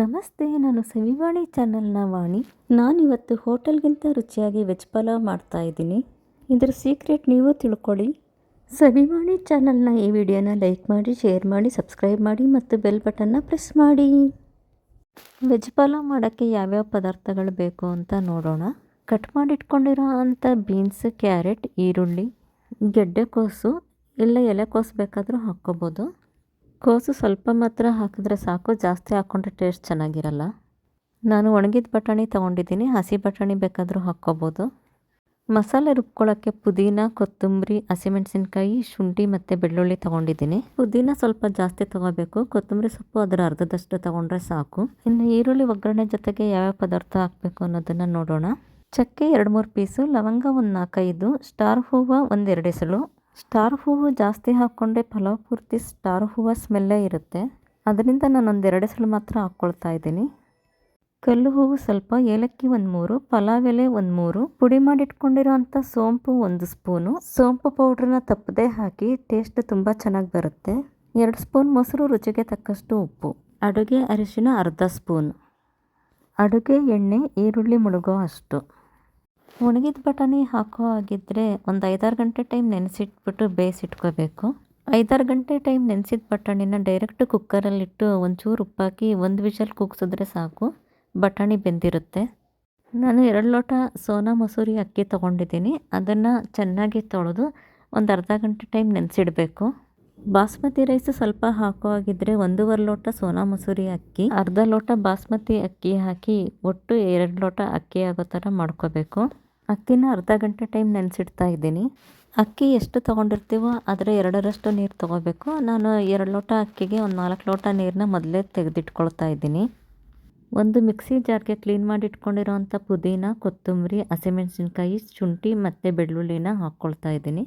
ನಮಸ್ತೆ, ನಾನು ಸವಿವಾಣಿ ಚಾನಲ್ನ ವಾಣಿ. ನಾನಿವತ್ತು ಹೋಟೆಲ್ಗಿಂತ ರುಚಿಯಾಗಿ ವೆಜ್ ಪಲಾವ್ ಮಾಡ್ತಾ ಇದ್ದೀನಿ. ಇದರ ಸೀಕ್ರೆಟ್ ನೀವು ತಿಳ್ಕೊಳ್ಳಿ. ಸವಿವಾಣಿ ಚಾನಲ್ನ ಈ ವಿಡಿಯೋನ ಲೈಕ್ ಮಾಡಿ, ಶೇರ್ ಮಾಡಿ, ಸಬ್ಸ್ಕ್ರೈಬ್ ಮಾಡಿ ಮತ್ತು ಬೆಲ್ ಬಟನ್ನ ಪ್ರೆಸ್ ಮಾಡಿ. ವೆಜ್ ಪಲಾವ್ ಮಾಡೋಕ್ಕೆ ಯಾವ್ಯಾವ ಪದಾರ್ಥಗಳು ಬೇಕು ಅಂತ ನೋಡೋಣ. ಕಟ್ ಮಾಡಿಟ್ಕೊಂಡಿರೋ ಅಂಥ ಬೀನ್ಸ್, ಕ್ಯಾರೆಟ್, ಈರುಳ್ಳಿ ಗೆಡ್ಡೆಕೋಸು ಇಲ್ಲ ಎಲೆಕೋಸು ಬೇಕಾದರೂ ಹಾಕ್ಕೋಬೋದು. ಕೋಸು ಸ್ವಲ್ಪ ಮಾತ್ರ ಹಾಕಿದ್ರೆ ಸಾಕು, ಜಾಸ್ತಿ ಹಾಕ್ಕೊಂಡ್ರೆ ಟೇಸ್ಟ್ ಚೆನ್ನಾಗಿರಲ್ಲ. ನಾನು ಒಣಗಿದ ಬಟಾಣಿ ತೊಗೊಂಡಿದ್ದೀನಿ, ಹಸಿ ಬಟಾಣಿ ಬೇಕಾದರೂ ಹಾಕ್ಕೋಬೋದು. ಮಸಾಲೆ ರುಬ್ಕೊಳ್ಳೋಕ್ಕೆ ಪುದೀನ, ಕೊತ್ತಂಬರಿ, ಹಸಿಮೆಣಸಿನ್ಕಾಯಿ, ಶುಂಠಿ ಮತ್ತು ಬೆಳ್ಳುಳ್ಳಿ ತೊಗೊಂಡಿದ್ದೀನಿ. ಪುದೀನ ಸ್ವಲ್ಪ ಜಾಸ್ತಿ ತೊಗೋಬೇಕು, ಕೊತ್ತಂಬರಿ ಸೊಪ್ಪು ಅದರ ಅರ್ಧದಷ್ಟು ತೊಗೊಂಡ್ರೆ ಸಾಕು. ಇನ್ನು ಈರುಳ್ಳಿ ಒಗ್ಗರಣೆ ಜೊತೆಗೆ ಯಾವ್ಯಾವ ಪದಾರ್ಥ ಹಾಕಬೇಕು ಅನ್ನೋದನ್ನು ನೋಡೋಣ. ಚಕ್ಕೆ ಎರಡು ಮೂರು ಪೀಸು, ಲವಂಗ ಒಂದು ನಾಲ್ಕೈದು, ಸ್ಟಾರ್ ಹೂವು ಒಂದೆರಡು ಸ್ಟಾರ್ ಹೂವು ಜಾಸ್ತಿ ಹಾಕ್ಕೊಂಡೆ ಪಲಾವ್ ಪೂರ್ತಿ ಸ್ಟಾರ್ ಹೂವು ಸ್ಮೆಲ್ಲೇ ಇರುತ್ತೆ. ಅದರಿಂದ ನಾನು ಒಂದೆರಡು ಸಲ ಮಾತ್ರ ಹಾಕ್ಕೊಳ್ತಾ ಇದ್ದೀನಿ. ಕಲ್ಲು ಹೂವು ಸ್ವಲ್ಪ ಏಲಕ್ಕಿ ಒಂದು ಮೂರು ಪಲಾವ್ ಎಲೆ ಒಂದು ಮೂರು, ಪುಡಿ ಮಾಡಿಟ್ಕೊಂಡಿರೋ ಅಂಥ ಸೋಂಪು ಒಂದು ಸ್ಪೂನು, ಸೋಂಪು ಪೌಡ್ರನ್ನ ತಪ್ಪದೇ ಹಾಕಿ ಟೇಸ್ಟ್ ತುಂಬ ಚೆನ್ನಾಗಿ ಬರುತ್ತೆ. ಎರಡು ಸ್ಪೂನ್ ಮೊಸರು ರುಚಿಗೆ ತಕ್ಕಷ್ಟು ಉಪ್ಪು, ಅಡುಗೆ ಅರಿಶಿನ ಅರ್ಧ ಸ್ಪೂನ್. ಅಡುಗೆ ಎಣ್ಣೆ, ಈರುಳ್ಳಿ ಮುಳುಗೋ ಅಷ್ಟು. ಒಣಗಿದ ಬಟಾಣಿ ಹಾಕೋ ಆಗಿದ್ದರೆ ಒಂದು ಐದಾರು ಗಂಟೆ ಟೈಮ್ ನೆನೆಸಿಟ್ಬಿಟ್ಟು ಬೇಯಿಸಿಟ್ಕೋಬೇಕು. ಐದಾರು ಗಂಟೆ ಟೈಮ್ ನೆನೆಸಿದ ಬಟಾಣಿನ ಡೈರೆಕ್ಟ್ ಕುಕ್ಕರಲ್ಲಿಟ್ಟು ಒಂಚೂರು ಉಪ್ಪಾಕಿ ಒಂದು ವಿಷಲ್ ಕೂಗ್ಸಿದ್ರೆ ಸಾಕು. ಬಟಾಣಿ ಬೆಂದಿರುತ್ತೆ. ನಾನು ಎರಡು ಲೋಟ ಸೋನಾ ಮಸೂರಿ ಅಕ್ಕಿ ತೊಗೊಂಡಿದ್ದೀನಿ. ಅದನ್ನು ಚೆನ್ನಾಗಿ ತೊಳೆದು ಒಂದು ಅರ್ಧ ಗಂಟೆ ಟೈಮ್ ನೆನೆಸಿಡಬೇಕು. ಬಾಸ್ಮತಿ ರೈಸ್ ಸ್ವಲ್ಪ ಹಾಕೋ ಆಗಿದ್ದರೆ ಒಂದೂವರೆ ಲೋಟ ಸೋನಾ ಮಸೂರಿ ಅಕ್ಕಿ, ಅರ್ಧ ಲೋಟ ಬಾಸ್ಮತಿ ಅಕ್ಕಿ ಹಾಕಿ ಒಟ್ಟು ಎರಡು ಲೋಟ ಅಕ್ಕಿ ಆಗೋ ಥರ ಮಾಡ್ಕೋಬೇಕು. ಅಕ್ಕಿನ ಅರ್ಧ ಗಂಟೆ ಟೈಮ್ ನೆನೆಸಿಡ್ತಾ ಇದ್ದೀನಿ. ಅಕ್ಕಿ ಎಷ್ಟು ತೊಗೊಂಡಿರ್ತೀವೋ ಅದರ ಎರಡರಷ್ಟು ನೀರು ತೊಗೋಬೇಕು. ನಾನು ಎರಡು ಲೋಟ ಅಕ್ಕಿಗೆ ಒಂದು ನಾಲ್ಕು ಲೋಟ ನೀರನ್ನ ಮೊದಲೇ ತೆಗೆದಿಟ್ಕೊಳ್ತಾ ಇದ್ದೀನಿ. ಒಂದು ಮಿಕ್ಸಿ ಜಾರ್ಗೆ ಕ್ಲೀನ್ ಮಾಡಿ ಇಟ್ಕೊಂಡಿರೋವಂಥ ಪುದೀನ, ಕೊತ್ತಂಬರಿ, ಹಸಿಮೆಣಸಿನ್ಕಾಯಿ, ಶುಂಠಿ ಮತ್ತು ಬೆಳ್ಳುಳ್ಳಿನ ಹಾಕ್ಕೊಳ್ತಾ ಇದ್ದೀನಿ.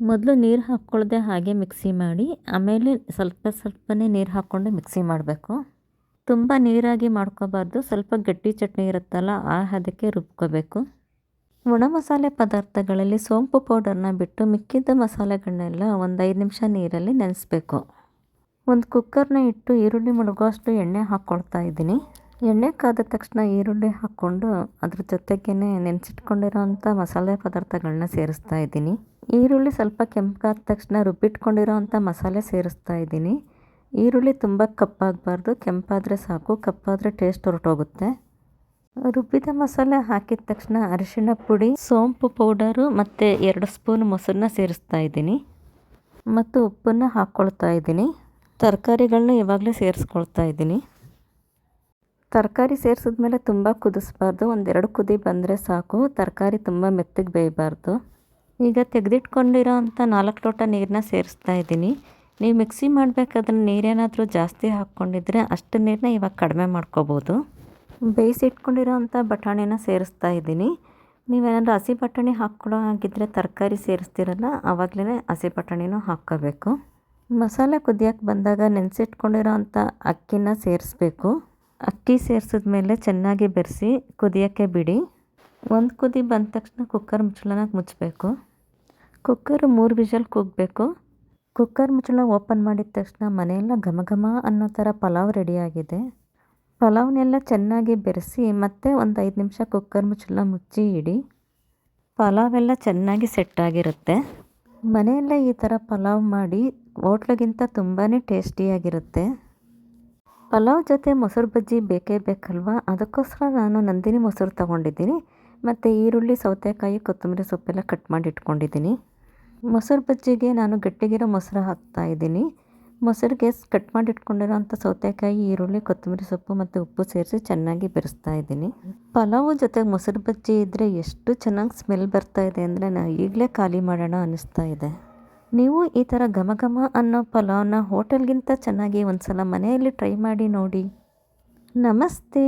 ಮೊದಲು ನೀರು ಹಾಕ್ಕೊಳ್ದೆ ಹಾಗೆ ಮಿಕ್ಸಿ ಮಾಡಿ, ಆಮೇಲೆ ಸ್ವಲ್ಪ ಸ್ವಲ್ಪನೇ ನೀರು ಹಾಕ್ಕೊಂಡು ಮಿಕ್ಸಿ ಮಾಡಬೇಕು. ತುಂಬ ನೀರಾಗಿ ಮಾಡ್ಕೋಬಾರ್ದು, ಸ್ವಲ್ಪ ಗಟ್ಟಿ ಚಟ್ನಿ ಇರುತ್ತಲ್ಲ ಆ ಹದಕ್ಕೆ ರುಬ್ಕೋಬೇಕು. ಒಣ ಮಸಾಲೆ ಪದಾರ್ಥಗಳಲ್ಲಿ ಸೋಂಪು ಪೌಡರ್ನ ಬಿಟ್ಟು ಮಿಕ್ಕಿದ್ದ ಮಸಾಲೆಗಳನ್ನೆಲ್ಲ ಒಂದು ಐದು ನಿಮಿಷ ನೀರಲ್ಲಿ ನೆನೆಸ್ಬೇಕು. ಒಂದು ಕುಕ್ಕರ್ನ ಇಟ್ಟು ಈರುಳ್ಳಿ ಮುಳುಗೋಷ್ಟು ಎಣ್ಣೆ ಹಾಕ್ಕೊಳ್ತಾ ಇದ್ದೀನಿ. ಎಣ್ಣೆ ಕಾದ ತಕ್ಷಣ ಈರುಳ್ಳಿ ಹಾಕ್ಕೊಂಡು ಅದ್ರ ಜೊತೆಗೇ ನೆನೆಸಿಟ್ಕೊಂಡಿರೋ ಅಂಥ ಮಸಾಲೆ ಪದಾರ್ಥಗಳನ್ನ ಸೇರಿಸ್ತಾ ಇದ್ದೀನಿ. ಈರುಳ್ಳಿ ಸ್ವಲ್ಪ ಕೆಂಪಾದ ತಕ್ಷಣ ರುಬ್ಬಿಟ್ಕೊಂಡಿರೋ ಅಂಥ ಮಸಾಲೆ ಸೇರಿಸ್ತಾ ಇದ್ದೀನಿ. ಈರುಳ್ಳಿ ತುಂಬ ಕಪ್ಪಾಗಬಾರ್ದು. ಕೆಂಪಾದರೆ ಸಾಕು, ಕಪ್ಪಾದರೆ ಟೇಸ್ಟ್ ಹೊರಟೋಗುತ್ತೆ. ರುಬ್ಬಿದ ಮಸಾಲೆ ಹಾಕಿದ ತಕ್ಷಣ ಅರಿಶಿನ ಪುಡಿ, ಸೋಂಪು ಪೌಡರು ಮತ್ತು ಎರಡು ಸ್ಪೂನ್ ಮೊಸರನ್ನ ಸೇರಿಸ್ತಾ ಇದ್ದೀನಿ. ಮತ್ತು ಉಪ್ಪನ್ನು ಹಾಕ್ಕೊಳ್ತಾ ಇದ್ದೀನಿ. ತರಕಾರಿಗಳನ್ನ ಇವಾಗಲೇ ಸೇರಿಸ್ಕೊಳ್ತಾ ಇದ್ದೀನಿ. ತರಕಾರಿ ಸೇರಿಸಿದ ಮೇಲೆ ತುಂಬ ಕುದಿಸ್ಬಾರ್ದು. ಒಂದೆರಡು ಕುದಿ ಬಂದರೆ ಸಾಕು. ತರಕಾರಿ ತುಂಬ ಮೆತ್ತಗೆ ಬೇಯಬಾರ್ದು. ಈಗ ತೆಗೆದಿಟ್ಕೊಂಡಿರೋ ಅಂಥ ನಾಲ್ಕು ಲೋಟ ನೀರನ್ನ ಸೇರಿಸ್ತಾ ಇದ್ದೀನಿ. ನೀವು ಮಿಕ್ಸಿ ಮಾಡಬೇಕಾದ್ರೆ ನೀರೇನಾದರೂ ಜಾಸ್ತಿ ಹಾಕ್ಕೊಂಡಿದ್ರೆ ಅಷ್ಟು ನೀರನ್ನ ಇವಾಗ ಕಡಿಮೆ ಮಾಡ್ಕೋಬೋದು. ಬೇಯಿಸಿಟ್ಕೊಂಡಿರೋ ಅಂಥ ಬಟಾಣಿನ ಸೇರಿಸ್ತಾ ಇದ್ದೀನಿ. ನೀವೇನಾದರೂ ಹಸಿ ಬಟಾಣಿ ಹಾಕ್ಕೊಳ್ಳೋ ಹಾಗಿದ್ದರೆ ತರಕಾರಿ ಸೇರಿಸ್ತಿರಲ್ಲ ಆವಾಗಲೇ ಹಸಿ ಬಟಾಣಿನೂ ಹಾಕ್ಕೋಬೇಕು. ಮಸಾಲೆ ಕುದಿಯೋಕ್ಕೆ ಬಂದಾಗ ನೆನೆಸಿಟ್ಕೊಂಡಿರೋ ಅಂಥ ಅಕ್ಕಿನ ಸೇರಿಸ್ಬೇಕು. ಅಕ್ಕಿ ಸೇರಿಸಿದ್ಮೇಲೆ ಚೆನ್ನಾಗಿ ಬೆರೆಸಿ ಕುದಿಯೋಕ್ಕೆ ಬಿಡಿ. ಒಂದು ಕುದಿ ಬಂದ ತಕ್ಷಣ ಕುಕ್ಕರ್ ಮುಚ್ಚಳನ ಮುಚ್ಚಬೇಕು. ಕುಕ್ಕರ್ ಮೂರು ವಿಷಲ್ ಕೂಗಬೇಕು. ಕುಕ್ಕರ್ ಮುಚ್ಚಳ ಓಪನ್ ಮಾಡಿದ ತಕ್ಷಣ ಮನೆಯೆಲ್ಲ ಘಮ ಘಮ ಅನ್ನೋ ಥರ ಪಲಾವ್ ರೆಡಿಯಾಗಿದೆ ಪಲಾವ್ನೆಲ್ಲ ಚೆನ್ನಾಗಿ ಬೆರೆಸಿ ಮತ್ತೆ ಒಂದು ಐದು ನಿಮಿಷ ಕುಕ್ಕರ್ ಮುಚ್ಚಳ ಮುಚ್ಚಿ ಇಡಿ. ಪಲಾವೆಲ್ಲ ಚೆನ್ನಾಗಿ ಸೆಟ್ಟಾಗಿರುತ್ತೆ ಮನೆಯಲ್ಲೇ ಈ ಥರ ಪಲಾವ್ ಮಾಡಿ ಹೋಟ್ಲಗಿಂತ ತುಂಬಾ ಟೇಸ್ಟಿಯಾಗಿರುತ್ತೆ. ಪಲಾವ್ ಜೊತೆ ಮೊಸರು ಬಜ್ಜಿ ಬೇಕೇ ಬೇಕಲ್ವಾ? ಅದಕ್ಕೋಸ್ಕರ ನಾನು ನಂದಿನಿ ಮೊಸರು ತಗೊಂಡಿದ್ದೀನಿ. ಮತ್ತು ಈರುಳ್ಳಿ, ಸೌತೆಕಾಯಿ, ಕೊತ್ತಂಬರಿ ಸೊಪ್ಪೆಲ್ಲ ಕಟ್ ಮಾಡಿ ಇಟ್ಕೊಂಡಿದ್ದೀನಿ. ಮೊಸರು ಬಜ್ಜಿಗೆ ನಾನು ಗಟ್ಟಿಗಿರೋ ಮೊಸರು ಹಾಕ್ತಾಯಿದ್ದೀನಿ ಮೊಸರಿಗೆ ಕಟ್ ಮಾಡಿ ಇಟ್ಕೊಂಡಿರೋಂಥ ಸೌತೆಕಾಯಿ, ಈರುಳ್ಳಿ, ಕೊತ್ತಂಬರಿ ಸೊಪ್ಪು ಮತ್ತು ಉಪ್ಪು ಸೇರಿಸಿ ಚೆನ್ನಾಗಿ ಬೆರೆಸ್ತಾ ಇದ್ದೀನಿ. ಪಲಾವು ಜೊತೆಗೆ ಮೊಸರು ಬಜ್ಜಿ ಇದ್ದರೆ ಎಷ್ಟು ಚೆನ್ನಾಗಿ ಸ್ಮೆಲ್ ಬರ್ತಾ ಇದೆ ಅಂದರೆ ನಾ ಈಗಲೇ ಖಾಲಿ ಮಾಡೋಣ ಅನ್ನಿಸ್ತಾ ಇದೆ. ನೀವು ಈ ಥರ ಘಮ ಘಮ ಅನ್ನೋ ಪಲಾವ್ನ ಹೋಟೆಲ್ಗಿಂತ ಚೆನ್ನಾಗಿ ಒಂದು ಸಲ ಮನೆಯಲ್ಲಿ ಟ್ರೈ ಮಾಡಿ ನೋಡಿ. ನಮಸ್ತೆ!